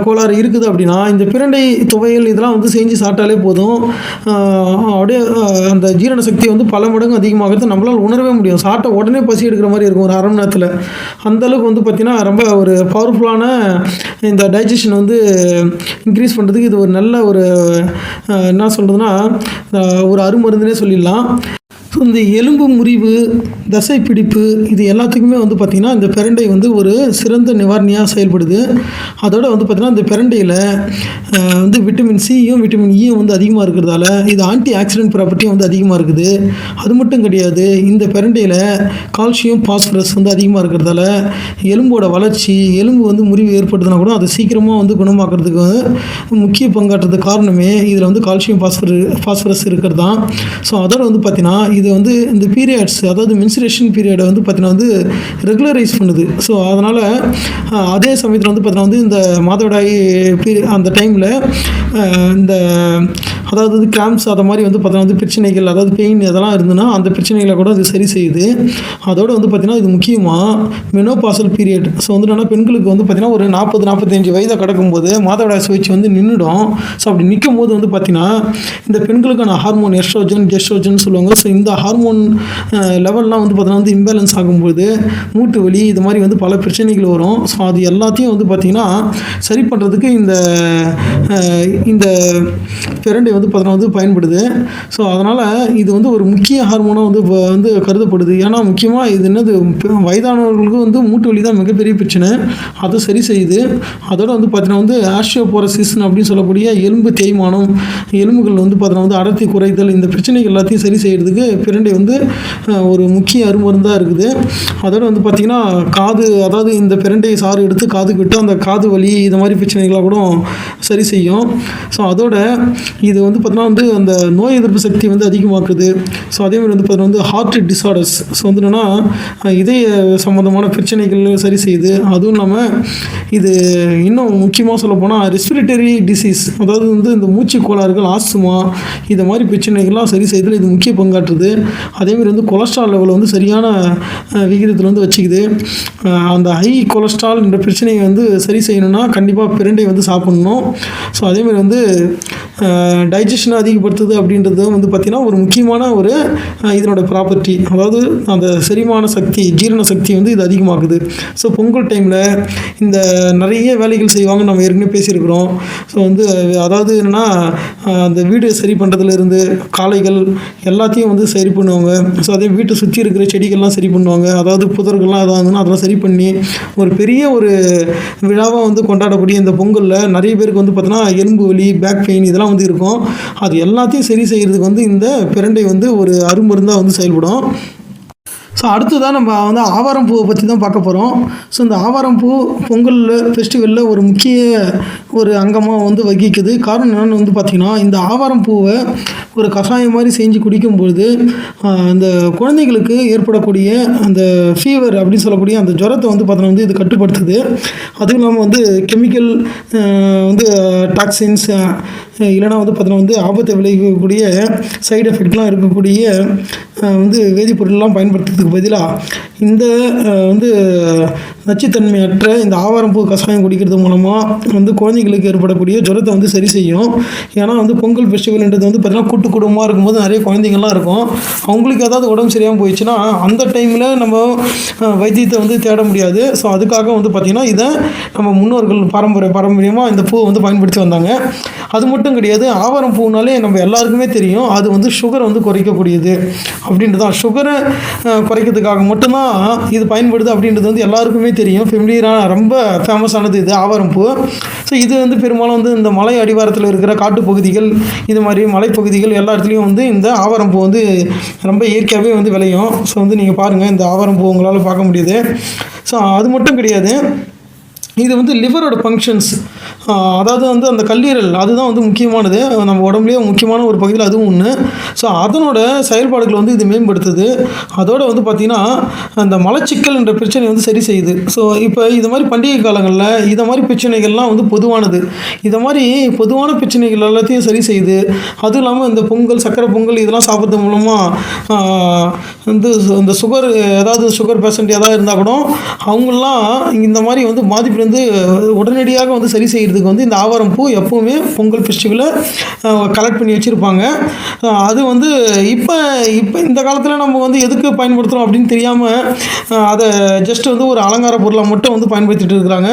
கோளாறு இருக்குது அப்படின்னா இந்த பிரண்டை துவையல் இதெல்லாம் வந்து செஞ்சு சாப்பிட்டாலே போதும். அப்படியே அந்த ஜீரண சக்தி வந்து பல மடங்கு அதிகமாகிறது நம்மளால் உணரவே முடியும். சாப்பிட்ட உடனே பசி எடுக்கிற மாதிரி இருக்கும் ஒரு அரை மணி நேரத்தில். அந்தளவுக்கு வந்து பார்த்திங்கன்னா ரொம்ப ஒரு பவர்ஃபுல்லான இந்த டைஜஷன் வந்து இன்க்ரீஸ் பண்ணுறதுக்கு இது ஒரு நல்ல ஒரு என்ன சொல்கிறதுனா ஒரு அருமருந்துனே சொல்லிடலாம். ஸோ இந்த எலும்பு முறிவு தசை பிடிப்பு இது எல்லாத்துக்குமே வந்து பார்த்திங்கன்னா இந்த பிரண்டை வந்து ஒரு சிறந்த நிவாரணியாக செயல்படுது. அதோடு வந்து பார்த்திங்கன்னா இந்த பிரண்டையில் வந்து விட்டமின் சியும் விட்டமின் ஈயும் வந்து அதிகமாக இருக்கிறதால இது ஆன்டி ஆக்சிடென்ட் ப்ராப்பர்ட்டியும் வந்து அதிகமாக இருக்குது. அது மட்டும் கிடையாது இந்த பிரண்டையில் கால்சியம் பாஸ்பரஸ் வந்து அதிகமாக இருக்கிறதால எலும்போட வளர்ச்சி எலும்பு வந்து முறிவு ஏற்படுதுனா கூட அது சீக்கிரமாக வந்து குணமாக்குறதுக்கு முக்கிய பங்காற்றுறதுக்கு காரணமே இதில் வந்து கால்சியம் பாஸ்பர பாஸ்பரஸ் இருக்கிறது தான் ஸோ அதோட வந்து பார்த்திங்கன்னா இது வந்து இந்த பீரியட்ஸ் அதாவது மென்சுரேஷன் பீரியடை வந்து பார்த்தீங்கன்னா வந்து ரெகுலரைஸ் பண்ணுது. ஸோ அதனால் அதே சமயத்தில் வந்து பார்த்தீங்கன்னா வந்து இந்த மாதவிடாய் பீரியட் அந்த டைமில் இந்த அதாவது வந்து கிராம்ஸ் அதை மாதிரி வந்து பார்த்தீங்கன்னா வந்து பிரச்சனைகள் அதாவது பெயின் அதெல்லாம் இருந்ததுன்னா அந்த பிரச்சனைகளை கூட அது சரி செய்யுது. அதோடு வந்து பார்த்தீங்கன்னா இது முக்கியமாக மெனோபாசல் பீரியட் ஸோ வந்து என்னென்னா பெண்களுக்கு வந்து பார்த்தீங்கன்னா ஒரு நாற்பது நாற்பத்தஞ்சு வயதை கிடக்கும்போது மாதவிடாய் சுழற்சி வந்து நின்றுடும் ஸோ அப்படி நிற்கும் போது வந்து பார்த்தீங்கன்னா இந்த பெண்களுக்கான ஹார்மோன் எஸ்ட்ரோஜன் ஜெஸ்ட்ரோஜன் சொல்லுவாங்க. ஸோ இந்த ஹார்மோன் லெவல்லாம் வந்து பார்த்தீங்கன்னா வந்து இம்பேலன்ஸ் ஆகும்போது மூட்டு வலி இது மாதிரி வந்து பல பிரச்சனைகள் வரும். ஸோ அது எல்லாத்தையும் வந்து பார்த்திங்கன்னா சரி பண்ணுறதுக்கு இந்த இந்த பிரண்டை வந்து பார்த்தீங்கன்னா வந்து பயன்படுது. ஸோ அதனால் இது வந்து ஒரு முக்கிய ஹார்மோனாக வந்து இப்போ வந்து கருதப்படுது. ஏன்னா முக்கியமாக இது என்னது வயதானவர்களுக்கும் வயதானவர்களுக்கு வந்து மூட்டு வலி தான் மிகப்பெரிய பிரச்சனை. அதை சரி செய்யுது. அதோட வந்து பார்த்தீங்கன்னா வந்து ஆஸ்டியோபோரசிஸ் அப்படின்னு சொல்லக்கூடிய எலும்பு தேய்மானம் எலும்புகள் வந்து பார்த்தீங்கன்னா வந்து அடர்த்தி குறைதல் இந்த பிரச்சனைகள் எல்லாத்தையும் சரி செய்கிறதுக்கு பிரண்டை வந்து ஒரு முக்கிய அருமருந்தாக இருக்குது. அதோட வந்து பார்த்திங்கன்னா காது அதாவது இந்த பிரண்டை சாறு எடுத்து காதுக்கு விட்டு அந்த காது வலி இந்த மாதிரி பிரச்சனைகளாக கூட சரி செய்யும். ஸோ அதோட இது வந்து பார்த்தீங்கன்னா வந்து அந்த நோய் எதிர்ப்பு சக்தி வந்து அதிகமாக்குது. ஸோ அதே மாதிரி வந்து பார்த்தீங்கன்னா வந்து ஹார்ட் டிஸார்டர்ஸ் ஸோ வந்து என்னென்னா இதய சம்மந்தமான பிரச்சனைகள் சரி செய்யுது. அதுவும் இல்லாமல் இது இன்னும் முக்கியமாக சொல்ல போனால் ரெஸ்பிரேட்டரி டிசீஸ் அதாவது வந்து இந்த மூச்சு கோளாறுகள் ஆஸ்துமா இது மாதிரி பிரச்சனைகள்லாம் சரி செய்யறதுல இது முக்கிய பங்காற்றுது. அதேமாதிரி வந்து கொலஸ்ட்ரால் லெவல் வந்து சரியான விகிதத்தில் வந்து வச்சுக்குது. அந்த ஹை கொலஸ்ட்ரால் என்ற பிரச்சனையை வந்து சரி செய்யணும்னா கண்டிப்பாக பிரண்டை வந்து சாப்பிடணும். ஸோ அதேமாதிரி வந்து டைஜஷனை அதிகப்படுத்துது அப்படின்றது வந்து பார்த்திங்கன்னா ஒரு முக்கியமான ஒரு இதனோட ப்ராப்பர்ட்டி அதாவது அந்த செரிமான சக்தி ஜீரண சக்தி வந்து இது அதிகமாகுது. ஸோ பொங்கல் டைமில் இந்த நிறைய வேலைகள் செய்வாங்க. நம்ம ஏற்கனவே பேசியிருக்கிறோம். ஸோ வந்து அதாவது என்னென்னா அந்த வீடு சரி பண்ணுறதுலேருந்து காளைகள் எல்லாத்தையும் வந்து சரி பண்ணுவாங்க. ஸோ அதே வீட்டை சுற்றி இருக்கிற செடிகள்லாம் சரி பண்ணுவாங்க. அதாவது புதர்கள்லாம் அதாவதுன்னா அதெல்லாம் சரி பண்ணி ஒரு பெரிய ஒரு விழாவாக வந்து கொண்டாடக்கூடிய இந்த பொங்கலில் நிறைய பேருக்கு வந்து பார்த்தீங்கன்னா எலும்பு வலி பேக் பெயின் இதெல்லாம் வந்து இருக்கும். அது எல்லாத்தையும் சரி செய்கிறதுக்கு வந்து இந்த பிரண்டை வந்து ஒரு அருமருந்தாக வந்து செயல்படும். ஸோ அடுத்ததாக நம்ம வந்து ஆவாரம் பூவை பற்றி தான் பார்க்க போகிறோம் ஸோ இந்த ஆவாரம் பூ பொங்கலில் ஃபெஸ்டிவலில் ஒரு முக்கிய ஒரு அங்கமாக வந்து வகிக்குது. காரணம் என்னென்னு வந்து பார்த்திங்கன்னா இந்த ஆவாரம் பூவை ஒரு கஷாயம் மாதிரி செஞ்சு குடிக்கும்பொழுது அந்த குழந்தைகளுக்கு ஏற்படக்கூடிய அந்த ஃபீவர் அப்படின்னு சொல்லக்கூடிய அந்த ஜுரத்தை வந்து பார்த்தோன்னா வந்து இது கட்டுப்படுத்துது. அதுவும் இல்லாமல் வந்து கெமிக்கல் வந்து டாக்ஸின்ஸ் இல்லைனா வந்து பார்த்தோன்னா வந்து ஆபத்தை விளைவிக்கக்கூடிய சைடு எஃபெக்ட்லாம் இருக்கக்கூடிய வந்து வேதிப்பொருள்லாம் பயன்படுத்துறதுக்கு பதிலாக இந்த வந்து நச்சுத்தன்மையற்ற இந்த ஆவாரம்பூ கஷாயம் குடிக்கிறது மூலமாக வந்து குழந்தைங்களுக்கு ஏற்படக்கூடிய ஜுரத்தை வந்து சரி செய்யும். ஏன்னா வந்து பொங்கல் ஃபெஸ்டிவல்ன்றது வந்து பார்த்திங்கன்னா கூட்டு குடும்பமாக இருக்கும்போது நிறைய குழந்தைங்கள்லாம் இருக்கும். அவங்களுக்கு ஏதாவது உடம்பு சரியாமல் போயிடுச்சுன்னா அந்த டைமில் நம்ம வைத்தியத்தை வந்து தேட முடியாது. ஸோ அதுக்காக வந்து பார்த்திங்கன்னா இதை நம்ம முன்னோர்கள் பாரம்பரிய பாரம்பரியமாக இந்த பூவை வந்து பயன்படுத்தி வந்தாங்க. அது மட்டும் கிடையாது ஆவாரம் பூனாலே நம்ம எல்லாருக்குமே தெரியும் அது வந்து சுகரை வந்து குறைக்கக்கூடியது. அப்படின்றது தான் சுகரை குறைக்கிறதுக்காக மட்டும்தான் இது பயன்படுது அப்படின்றது வந்து எல்லாருக்குமே தெரியும். ஃபெமிலியரான ரொம்ப ஃபேமஸானது இது ஆவாரம் பூ ஸோ இது வந்து பெரும்பாலும் வந்து இந்த மலை அடிவாரத்தில் இருக்கிற காட்டுப்பகுதிகள் இது மாதிரி மலைப்பகுதிகள் எல்லா இடத்துலையும் வந்து இந்த ஆவாரம் பூ வந்து ரொம்ப இயற்கையாகவே வந்து விளையும். ஸோ வந்து நீங்கள் பாருங்கள் இந்த ஆவாரம் பூ உங்களால் பார்க்க முடியுது. ஸோ அது மட்டும் கிடையாது. இது வந்து லிவரோட ஃபங்க்ஷன்ஸ் அதாவது வந்து அந்த கல்லீரல் அதுதான் வந்து முக்கியமானது. நம்ம உடம்புலேயே முக்கியமான ஒரு பகுதியில் அதுவும் ஒன்று ஸோ அதனோட செயல்பாடுகளை வந்து இது மேம்படுத்துது. அதோடு வந்து பார்த்திங்கன்னா அந்த மலச்சிக்கல் என்ற பிரச்சனை வந்து சரி செய்யுது. ஸோ இப்போ இது மாதிரி பண்டிகை காலங்களில் இதை மாதிரி பிரச்சனைகள்லாம் வந்து பொதுவானது. இதை மாதிரி பொதுவான பிரச்சனைகள் எல்லாத்தையும் சரி செய்யுது. அதுவும் இல்லாமல் இந்த பொங்கல் சக்கரை பொங்கல் இதெல்லாம் சாப்பிட்றது மூலமாக வந்து இந்த சுகர் ஏதாவது சுகர் பேஷண்ட் ஏதாவது இருந்தால் கூட அவங்களாம் இந்த மாதிரி வந்து பாதிப்புலேருந்து உடனடியாக வந்து சரி செய்கிறதுக்கு வந்து இந்த ஆவாரம் பூ எப்போவுமே பொங்கல் ஃபெஸ்டிவலில் கலெக்ட் பண்ணி வச்சுருப்பாங்க. அது வந்து இப்போ இப்போ இந்த காலத்தில் நம்ம வந்து எதுக்கு பயன்படுத்துகிறோம் அப்படின்னு தெரியாமல் அதை ஜஸ்ட் வந்து ஒரு அலங்கார பொருளாக மட்டும் வந்து பயன்படுத்திட்டு இருக்கிறாங்க.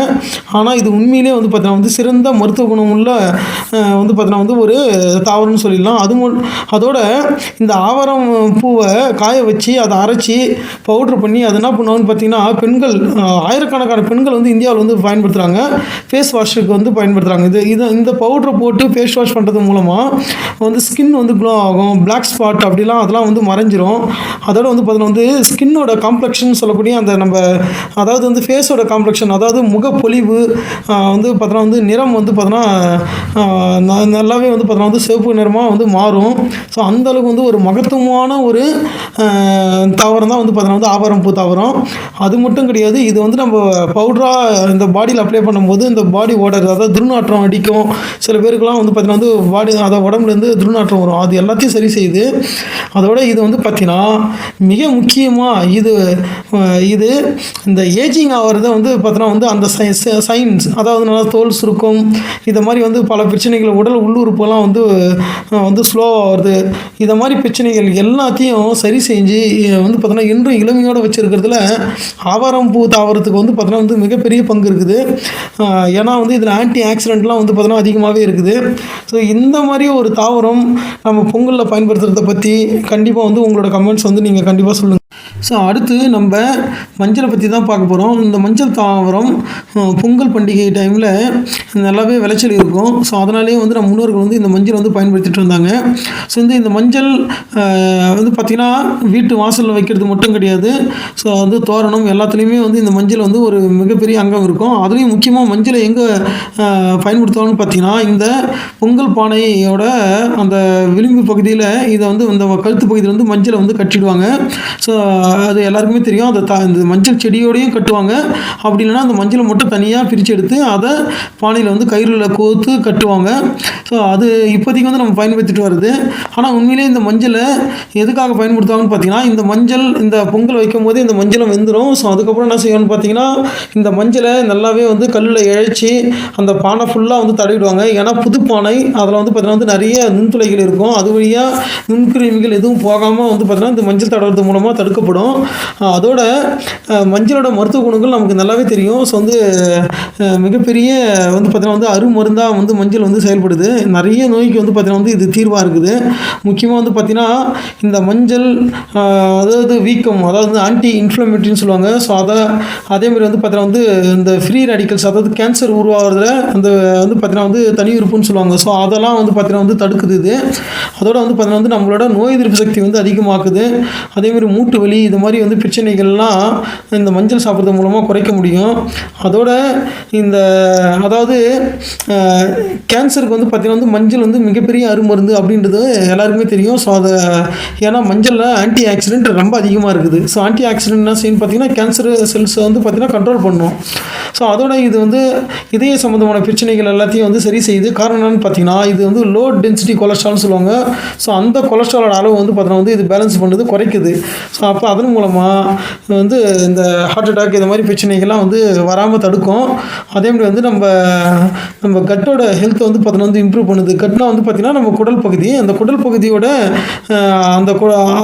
ஆனால் இது உண்மையிலே வந்து பார்த்தீங்கன்னா வந்து சிறந்த மருத்துவ குணம் உள்ள வந்து பார்த்தீங்கன்னா வந்து ஒரு தாவரம்னு சொல்லிடலாம். அது அதோட இந்த ஆவாரம் பூவை காய வச்சு அதை அரைச்சி பவுட்ரு பண்ணி அதை என்ன பண்ணுவாங்கன்னு பார்த்தீங்கன்னா பெண்கள் ஆயிரக்கணக்கான பெண்கள் வந்து இந்தியாவில் வந்து பயன்படுத்துகிறாங்க ஃபேஸ் வாஷுக்கு வந்து பயன்படுத்துகிறாங்க இது இது இந்த பவுட்ரை போட்டு ஃபேஸ் வாஷ் பண்ணுறது மூலமாக வந்து ஸ்கின் வந்து க்ளோ ஆகும். பிளாக் ஸ்பாட் அப்படிலாம் அதெல்லாம் வந்து மறைஞ்சிரும். அதோட வந்து பார்த்தீங்கன்னா வந்து ஸ்கின்னோட காம்ப்ளெக்ஷன் சொல்லக்கூடிய அந்த நம்ம அதாவது வந்து ஃபேஸோட காம்ப்ளெக்ஷன் அதாவது முகப்பொலிவு வந்து பார்த்தோன்னா வந்து நிறம் வந்து பார்த்தோன்னா ந- நல்லாவே வந்து பார்த்தோன்னா வந்து சிவப்பு நிறமாக வந்து மாறும். ஸோ அந்தளவுக்கு வந்து ஒரு மகத்துவமான ஒரு தாவரம் தான் வந்து பார்த்தோன்னா வந்து ஆவாரம் பூ தாவரம். அது மட்டும் கிடையாது இது வந்து நம்ம பவுடராக இந்த பாடியில் அப்ளை பண்ணும்போது இந்த பாடி நடக்குது அதாவது துர்நாற்றம் அடிக்கும். சில பேருக்குலாம் வந்து பார்த்தீங்கன்னா வந்து வாடி அதை உடம்புலேருந்து துர்நாற்றம் வரும். அது எல்லாத்தையும் சரி செய்யுது அதோட இது வந்து பார்த்தீங்கன்னா மிக முக்கியமாக இது இது இந்த ஏஜிங் ஆகிறத வந்து பார்த்தீங்கன்னா வந்து அந்த சைன்ஸ் அதாவது நல்லா தோல் சுருக்கம் இதை மாதிரி வந்து பல பிரச்சனைகள் உடல் உள்ளுறுப்பெல்லாம் வந்து வந்து ஸ்லோவாக வருது இதை மாதிரி பிரச்சனைகள் எல்லாத்தையும் சரி செஞ்சு வந்து பார்த்தோன்னா இன்றும் இளமையோடு வச்சுருக்கிறதுல ஆவாரம் பூ தாவரத்துக்கு வந்து பார்த்தோன்னா வந்து மிகப்பெரிய பங்கு இருக்குது. ஏன்னா வந்து இதில் ஆன்டி ஆக்சிடென்ட்லாம் வந்து பார்த்தோன்னா அதிகமாகவே இருக்குது. ஸோ இந்த மாதிரி ஒரு தாவரம் நம்ம பொங்கலில் பயன்படுத்துறத பற்றி கண்டிப்பாக வந்து உங்களோட கமெண்ட்ஸ் வந்து நீங்கள் கண்டிப்பாக சொல்லுங்கள் ஸோ அடுத்து நம்ம மஞ்சளை பற்றி தான் பார்க்க போகிறோம் இந்த மஞ்சள் தாவரம் பொங்கல் பண்டிகை டைமில் நல்லாவே விளைச்சல் இருக்கும். ஸோ அதனாலேயே வந்து நம்ம முன்னோர்கள் வந்து இந்த மஞ்சள் வந்து பயன்படுத்திட்டு இருந்தாங்க. ஸோ இந்த இந்த மஞ்சள் வந்து பார்த்திங்கன்னா வீட்டு வாசலில் வைக்கிறது மட்டும் கிடையாது. ஸோ வந்து தோரணம் எல்லாத்துலேயுமே வந்து இந்த மஞ்சள் வந்து ஒரு மிகப்பெரிய அங்கம் இருக்கும். அதுலேயும் முக்கியமாக மஞ்சளை எங்கே பயன்படுத்துவாங்கன்னு பார்த்தீங்கன்னா இந்த பொங்கல் பானையோட அந்த விளிம்பு பகுதியில் இதை வந்து இந்த கழுத்து பகுதியில் வந்து மஞ்சளை வந்து கட்டிடுவாங்க. ஸோ அது எல்லாருக்குமே தெரியும். அதை த இந்த மஞ்சள் செடியோடையும் கட்டுவாங்க. அப்படி இல்லைன்னா அந்த மஞ்சளை மட்டும் தனியாக பிரித்து எடுத்து அதை பானையில் வந்து கயிறில் கோர்த்து கட்டுவாங்க. ஸோ அது இப்போதைக்கு வந்து நம்ம பயன்படுத்திட்டு வருது ஆனால் உண்மையிலேயே இந்த மஞ்சளை எதுக்காக பயன்படுத்துவாங்கன்னு பார்த்தீங்கன்னா இந்த மஞ்சள் இந்த பொங்கல் வைக்கும் போது இந்த மஞ்சளும் வெந்துடும் ஸோ அதுக்கப்புறம் என்ன செய்யணும்னு பார்த்தீங்கன்னா இந்த மஞ்சளை நல்லாவே வந்து கல்லில் இழைச்சி அந்த பானை ஃபுல்லாக வந்து தடவிடுவாங்க. ஏன்னா புது பானை அதில் வந்து பார்த்தீங்கன்னா வந்து நிறைய நுண்துளைகள் இருக்கும். அது வழியாக நுண்கிருமிகள் எதுவும் போகாமல் வந்து பார்த்தீங்கன்னா இந்த மஞ்சள் தடவுறது மூலமாக தடுக்கப்படும். அஹ் அதோட மஞ்சளோட மருத்துவ குணங்கள் நமக்கு நல்லாவே தெரியும். ஸோ வந்து மிகப்பெரிய வந்து பார்த்தீங்கன்னா வந்து அருமருந்தாக வந்து மஞ்சள் வந்து செயல்படுது. நிறைய நோய்க்கு வந்து பார்த்தீங்கன்னா வந்து இது தீர்வாக இருக்குது. முக்கியமாக வந்து பார்த்தீங்கன்னா இந்த மஞ்சள் அதாவது வீக்கம் அதாவது வந்து ஆன்டி இன்ஃப்ளமேட்டரின்னு சொல்லுவாங்க. ஸோ அதை அதேமாதிரி வந்து பார்த்தீங்கன்னா வந்து இந்த ஃப்ரீ ரேடிக்கல்ஸ் அதாவது கேன்சர் உருவாகிறதுல அந்த வந்து பார்த்தீங்கன்னா வந்து தனி உறுப்புன்னு சொல்லுவாங்க. ஸோ அதெல்லாம் வந்து பார்த்தீங்கன்னா வந்து தடுக்குது இது. அதோட வந்து பார்த்தீங்கன்னா வந்து நம்மளோட நோய் எதிர்ப்பு சக்தி வந்து அதிகமாக்குது. அதேமாதிரி மூட்டு வலி இது மாதிரி வந்து பிரச்சனைகள்லாம் இந்த மஞ்சள் சாப்பிட்றது மூலமாக குறைக்க முடியும். அதோட இந்த அதாவது கேன்சருக்கு வந்து பார்த்திங்கன்னா வந்து மஞ்சள் வந்து மிகப்பெரிய அருமருந்து அப்படின்றது எல்லாருக்குமே தெரியும். ஸோ அதை ஏன்னா மஞ்சளில் ஆன்டி ஆக்சிடென்ட் ரொம்ப அதிகமாக இருக்குது. ஸோ ஆன்டி ஆக்சிடென்ட் என்ன பார்த்திங்கன்னா கேன்சர் செல்ஸை வந்து பார்த்திங்கன்னா கண்ட்ரோல் பண்ணும். ஸோ அதோட இது வந்து இதய சம்மந்தமான பிரச்சனைகள் எல்லாத்தையும் வந்து சரி செய்யுது. காரணம் என்னென்னு பார்த்தீங்கன்னா இது வந்து லோ டென்சிட்டி கொலஸ்ட்ரால்னு சொல்லுவாங்க. ஸோ அந்த கொலஸ்ட்ராலோட அளவு வந்து பார்த்தீங்கன்னா வந்து இது பேலன்ஸ் பண்ணுறது குறைக்குது. ஸோ அப்போ அதன் மூலமாக வந்து இந்த ஹார்ட் அட்டாக் இந்த மாதிரி பிரச்சனைகள்லாம் வந்து வராமல் தடுக்கும். அதே மாதிரி வந்து நம்ம நம்ம கட்டோட ஹெல்த்தை வந்து பார்த்தீங்கன்னா வந்து இம்ப்ரூவ் பண்ணுது. கட்னா வந்து பார்த்திங்கன்னா நம்ம குடல் பகுதி. அந்த குடல் பகுதியோட அந்த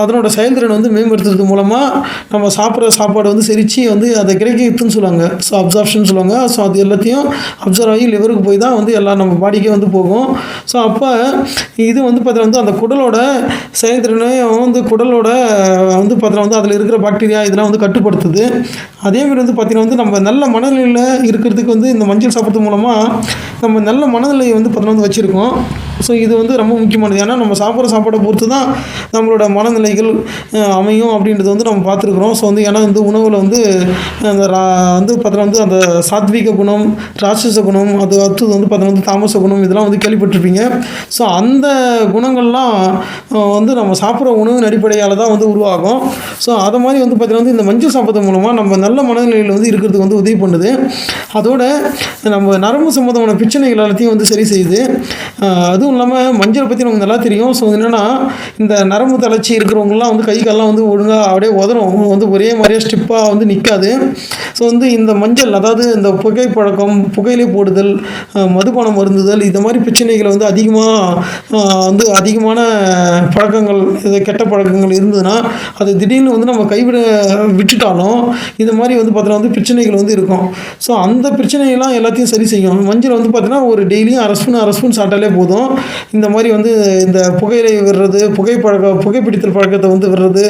அதனோட செயல்திறன் வந்து மேம்படுத்துறது மூலமாக நம்ம சாப்பிட்ற சாப்பாடு வந்து செரிச்சு வந்து அதை கிடைக்குதுன்னு சொல்லுவாங்க. ஸோ அப்சார்ப்ஷன் சொல்லுவாங்க. ஸோ அது எல்லாத்தையும் அப்சர்வ் ஆகி லிவருக்கு போய் தான் வந்து எல்லாம் நம்ம பாடிக்கே வந்து போகும். ஸோ அப்போ இது வந்து பார்த்தீங்கன்னா வந்து அந்த குடலோட செயல்திறனையும் வந்து குடலோட வந்து பார்த்தீங்கன்னா வந்து அதில் இருக்கிற பாக்டீரியா இதெல்லாம் வந்து கட்டுப்படுத்துது. அதேமாதிரி வந்து பார்த்திங்கன்னா வந்து நம்ம நல்ல மனநிலையில் இருக்கிறதுக்கு வந்து இந்த மஞ்சள் சாப்பிட்றது மூலமாக நம்ம நல்ல மனநிலையை வந்து பார்த்தீங்கன்னா வந்து வச்சுருக்கோம். ஸோ இது வந்து ரொம்ப முக்கியமானது. ஏன்னா நம்ம சாப்பிட்ற சாப்பாடை பொறுத்து தான் நம்மளோட மனநிலைகள் அமையும் அப்படின்றது வந்து நம்ம பார்த்துருக்குறோம். ஸோ வந்து ஏன்னா வந்து உணவில் வந்து அந்த ரா வந்து பார்த்தோன்னா வந்து அந்த சாத்விக குணம் ராட்சச குணம் அது அடுத்தது வந்து பார்த்தோன்னா வந்து தாமச குணம் இதெல்லாம் வந்து கேள்விப்பட்டிருப்பீங்க. ஸோ அந்த குணங்கள்லாம் வந்து நம்ம சாப்பிட்ற உணவின் அடிப்படையால் தான் வந்து உருவாகும். ஸோ ஸோ அதை மாதிரி வந்து பார்த்தீங்கன்னா வந்து இந்த மஞ்சள் சாப்பிட்றது மூலமாக நம்ம நல்ல மனநிலையில் வந்து இருக்கிறதுக்கு வந்து உதவி பண்ணுது. அதோட நம்ம நரம்பு சம்மந்தமான பிரச்சனைகள் எல்லாத்தையும் வந்து சரி செய்யுது. அதுவும் இல்லாமல் மஞ்சளை பற்றி நமக்கு நல்லா தெரியும். ஸோ என்னென்னா இந்த நரம்பு தளர்ச்சி இருக்கிறவங்கலாம் வந்து கை கால்லாம் வந்து ஒழுங்காக அப்படியே உதறும் வந்து ஒரே மாதிரியே ஸ்டிப்பாக வந்து நிற்காது ஸோ வந்து இந்த மஞ்சள் அதாவது இந்த இந்த புகைப்பழக்கம் புகையிலே போடுதல் மதுபானம் மருந்துதல் இந்த மாதிரி பிரச்சனைகளை வந்து அதிகமாக வந்து அதிகமான பழக்கங்கள் இது கெட்ட பழக்கங்கள் இருந்ததுன்னா அது திடீர்னு வந்து நம்ம கைவிட விட்டுட்டாலும் இது மாதிரி வந்து பார்த்தீங்கன்னா வந்து பிரச்சனைகள் வந்து இருக்கும். ஸோ அந்த பிரச்சனையெல்லாம் எல்லாத்தையும் சரி செய்யும். மஞ்சள் வந்து பார்த்தீங்கன்னா ஒரு டெய்லியும் அரை ஸ்பூன் அரை ஸ்பூன் சாப்பிட்டாலே போதும். இந்த மாதிரி வந்து இந்த புகையிலை விடுறது புகைப்பழக்க புகைப்பிடித்தல் பழக்கத்தை வந்து விடுறது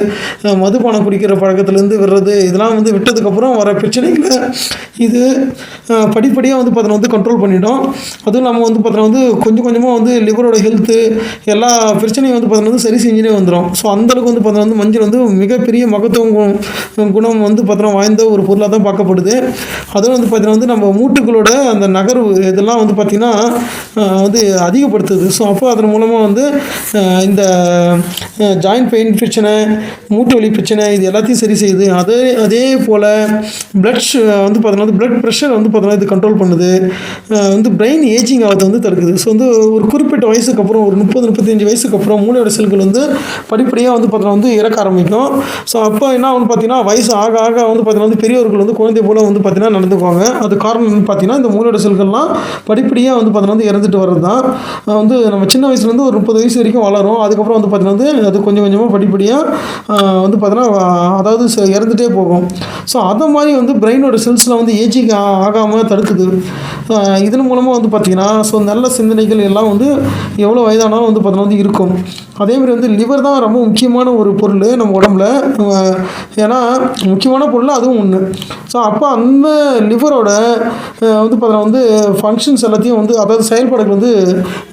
மதுபானம் குடிக்கிற பழக்கத்துலேருந்து விடுறது இதெல்லாம் வந்து விட்டதுக்கப்புறம் வர பிரச்சனைகளை இது படிப்படியாக வந்து பார்த்தோன்னா வந்து கண்ட்ரோல் பண்ணிட்டோம் அதுவும் இல்லாமல் வந்து பார்த்தோன்னா வந்து கொஞ்சம் கொஞ்சமாக வந்து லிவரோட ஹெல்த்து எல்லா பிரச்சனையும் வந்து பார்த்தோன்னா வந்து சரி செஞ்சுனே வந்துடும் ஸோ அந்தளவுக்கு வந்து பார்த்தோன்னா வந்து மஞ்சள் வந்து மிகப்பெரிய மகத்துவம் குணம் வந்து பார்த்தோன்னா வாய்ந்த ஒரு பொருளாக தான் பார்க்கப்படுது. அதுவும் வந்து பார்த்தீங்கன்னா வந்து நம்ம மூட்டுகளோட அந்த நகர்வு இதெல்லாம் வந்து பார்த்திங்கன்னா வந்து அதிகப்படுத்துது. ஸோ அப்போ அதன் மூலமாக வந்து இந்த ஜாயிண்ட் பெயின் பிரச்சனை மூட்டு வலி பிரச்சனை இது எல்லாத்தையும் சரி செய்யுது. அதே அதே போல் பிளட் வந்து பார்த்தோன்னா வந்து பிளட் ப்ரெஷர் வந்து பார்த்தோன்னா இது கண்ட்ரோல் பண்ணுது. வந்து பிரெயின் ஏஜிங் ஆகிறத வந்து தடுக்குது. ஸோ வந்து ஒரு குறிப்பிட்ட வயசுக்கு அப்புறம் ஒரு முப்பது முப்பத்தஞ்சு வயசுக்கு அப்புறம் மூளையோட செல்கள் வந்து படிப்படியாக வந்து பார்த்தோன்னா வந்து இறக்க ஆரம்பிக்கும். ஸோ அப்போ என்ன வந்து பார்த்தீங்கன்னா வயசு ஆக ஆக வந்து பார்த்தீங்கன்னா வந்து பெரியவர்கள் வந்து குழந்தை போல வந்து பார்த்தீங்கன்னா நடந்துக்குவாங்க. அது காரணம் வந்து பார்த்தீங்கன்னா இந்த மூலோட செல்கள்லாம் படிப்படியாக வந்து பார்த்தீங்கன்னா வந்து இறந்துட்டு வர்றது தான் வந்து நம்ம சின்ன வயசுலேருந்து ஒரு முப்பது வயசு வரைக்கும் வளரும். அதுக்கப்புறம் வந்து பார்த்தீங்கன்னா வந்து அது கொஞ்சம் கொஞ்சமாக படிப்படியாக வந்து பார்த்தீங்கன்னா அதாவது ச- இறந்துட்டே போகும். ஸோ அதை மாதிரி வந்து பிரெயினோட செல்ஸில் வந்து ஏஜிங் ஆகாமல் தடுக்குது. இதன் மூலமாக வந்து பார்த்திங்கன்னா ஸோ நல்ல சிந்தனைகள் எல்லாம் வந்து எவ்வளோ வயதானாலும் வந்து பார்த்தீங்கன்னா வந்து இருக்கும். அதே மாதிரி வந்து லிவர் தான் ரொம்ப முக்கியமான ஒரு பொருள் நம்ம உடம்புல. ஏன்னா முக்கியமான பொருள் அதுவும் ஒன்று ஸோ அப்போ அந்த லிவரோட வந்து பார்த்தீங்கன்னா வந்து ஃபங்க்ஷன்ஸ் எல்லாத்தையும் வந்து அதாவது செயல்பாடுகள் வந்து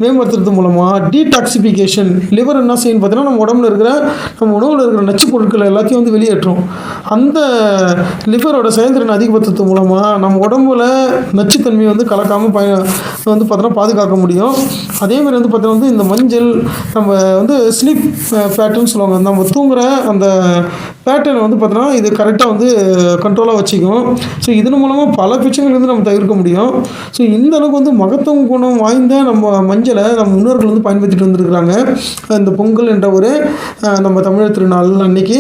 மேம்படுத்துறது மூலமாக டீடாக்சிஃபிகேஷன் லிவர் என்ன செய்யும் பார்த்தீங்கன்னா நம்ம உடம்புல இருக்கிற நம்ம உணவில் இருக்கிற நச்சு பொருட்கள் எல்லாத்தையும் வந்து வெளியேற்றும். அந்த லிவரோட செயல்திறன் அதிகப்படுத்துறது மூலமாக நம்ம உடம்புல நச்சுத்தன்மையை வந்து கலக்காமல் பய வந்து பார்த்தோன்னா பாதுகாக்க முடியும். அதே மாதிரி வந்து பார்த்தோன்னா வந்து இந்த மஞ்சள் நம்ம வந்து ஸ்லீப் பேட்டர்ன் சொல்லுவாங்க. நம்ம தூங்குற அந்த பேட்டர்ன் வந்து பார்த்தோன்னா இது கரெக்டாக வந்து கண்ட்ரோலாக வச்சுக்கும். ஸோ இதன் மூலமாக பல பிரச்சனைகள் வந்து நம்ம தவிர்க்க முடியும். ஸோ இந்த அளவுக்கு வந்து மகத்துவம் குணம் வாய்ந்த நம்ம மஞ்சளை நம்ம முன்னோர்கள் வந்து பயன்படுத்திட்டு வந்திருக்கிறாங்க. இந்த பொங்கல் என்ற ஒரு நம்ம தமிழர் திருநாள் அன்னைக்கு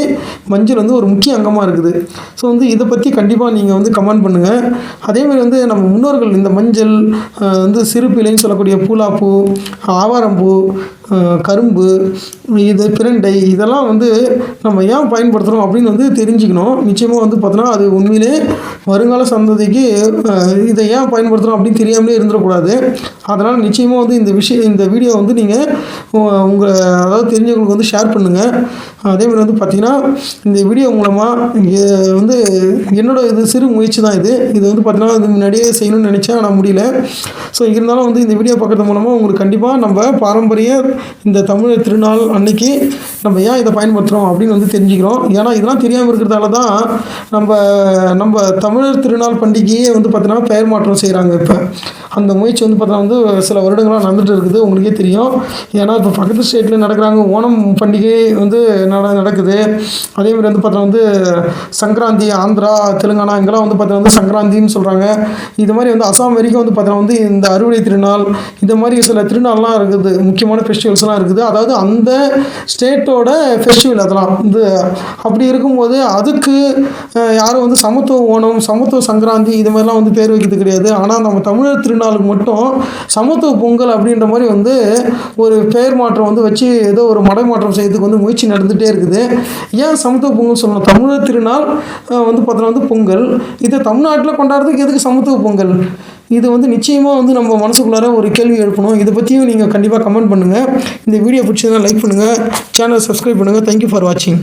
மஞ்சள் வந்து ஒரு முக்கிய அங்கமாக இருக்குது. ஸோ வந்து இதை பற்றி கண்டிப்பாக நீங்கள் வந்து கமெண்ட் பண்ணுங்கள் அதேமாதிரி வந்து நம்ம முன்னோர்கள் இந்த மஞ்சள் வந்து சிறு பிள்ளைன்னு சொல்லக்கூடிய பூலாப்பூ ஆவாரம்பூ கரும்பு இது பிரண்டை இதெல்லாம் வந்து நம்ம ஏன் பயன்படுத்துகிறோம் அப்படின்னு வந்து தெரிஞ்சுக்கணும். நிச்சயமாக வந்து பார்த்தோன்னா அது உண்மையிலே வருங்கால சந்ததிக்கு இதை ஏன் பயன்படுத்துகிறோம் அப்படின்னு தெரியாமலே இருந்துடக்கூடாது. அதனால் நிச்சயமாக வந்து இந்த விஷயம் இந்த வீடியோ வந்து நீங்கள் உங்கள் அதாவது தெரிஞ்சவங்களுக்கு வந்து ஷேர் பண்ணுங்கள் அதேமாதிரி வந்து பார்த்திங்கன்னா இந்த வீடியோ மூலமாக வந்து என்னோடய இது சிறு முயற்சி தான் இது. இது வந்து பார்த்திங்கன்னா இது முன்னாடியே செய்யணும்னு நினச்சேன் ஆனால் முடியல. ஸோ இருந்தாலும் வந்து இந்த வீடியோ பார்க்குறது மூலமாக உங்களுக்கு கண்டிப்பாக நம்ம பாரம்பரிய இந்த தமிழ் திருநாள் அன்னைக்கு நம்ம ஏன் இதை பயன்படுத்துகிறோம் அப்படின்னு வந்து தெரிஞ்சுக்கிறோம். ஏன்னா இதெல்லாம் தெரியாமல் இருக்கிறதால தான் நம்ம நம்ம தமிழர் திருநாள் பண்டிகையே வந்து பார்த்தீங்கன்னா பெயர் மாற்றம் செய்கிறாங்க இப்போ. அந்த முயற்சி வந்து பார்த்தீங்கன்னா வந்து சில வருடங்களாக நடந்துட்டு இருக்குது உங்களுக்கே தெரியும். ஏன்னா இப்போ பக்கத்து ஸ்டேட்டில் நடக்கிறாங்க ஓணம் பண்டிகை வந்து நட நடக்குது. அதே மாதிரி வந்து பார்த்தீங்கன்னா வந்து சங்கராந்தி ஆந்திரா தெலுங்கானா இங்கெல்லாம் வந்து பார்த்தீங்கன்னா வந்து சங்கராந்தின்னு சொல்கிறாங்க இது மாதிரி வந்து அசாம் வரைக்கும் வந்து பார்த்தீங்கன்னா வந்து இந்த அறுவடை திருநாள் இந்த மாதிரி சில திருநாள்லாம் இருக்குது. முக்கியமான ஃபெஸ்டிவல்ஸ்லாம் இருக்குது. அதாவது அந்த ஸ்டேட்டோட ஃபெஸ்டிவல் அதெல்லாம். இந்த அப்படி இருக்கும்போது அதுக்கு யாரும் வந்து சமத்துவ ஓணம் சமத்துவ சங்கராந்தி இது மாதிரிலாம் வந்து பேர் வைக்கிறது கிடையாது. ஆனால் நம்ம தமிழர் திருநாளுக்கு மட்டும் சமத்துவ பொங்கல் அப்படின்ற மாதிரி வந்து ஒரு பெயர் மாற்றம் வந்து வச்சு ஏதோ ஒரு மடை மாற்றம் செய்யறதுக்கு வந்து முயற்சி நடந்துகிட்டே இருக்குது. ஏன் சமத்துவ பொங்கல் சொல்லணும்? தமிழர் திருநாள் வந்து பார்த்தோன்னா வந்து பொங்கல். இதை தமிழ்நாட்டில் கொண்டாடுறதுக்கு எதுக்கு சமத்துவ பொங்கல்? இது வந்து நிச்சயமாக வந்து நம்ம மனசுக்குள்ளார ஒரு கேள்வி எழுப்பணும். இதை பற்றியும் நீங்கள் கண்டிப்பாக கமெண்ட் பண்ணுங்கள் இந்த வீடியோ பிடிச்சதுன்னா லைக் பண்ணுங்கள் சேனலை சப்ஸ்கிரைப் பண்ணுங்கள் தேங்க்யூ ஃபார் வாட்சிங்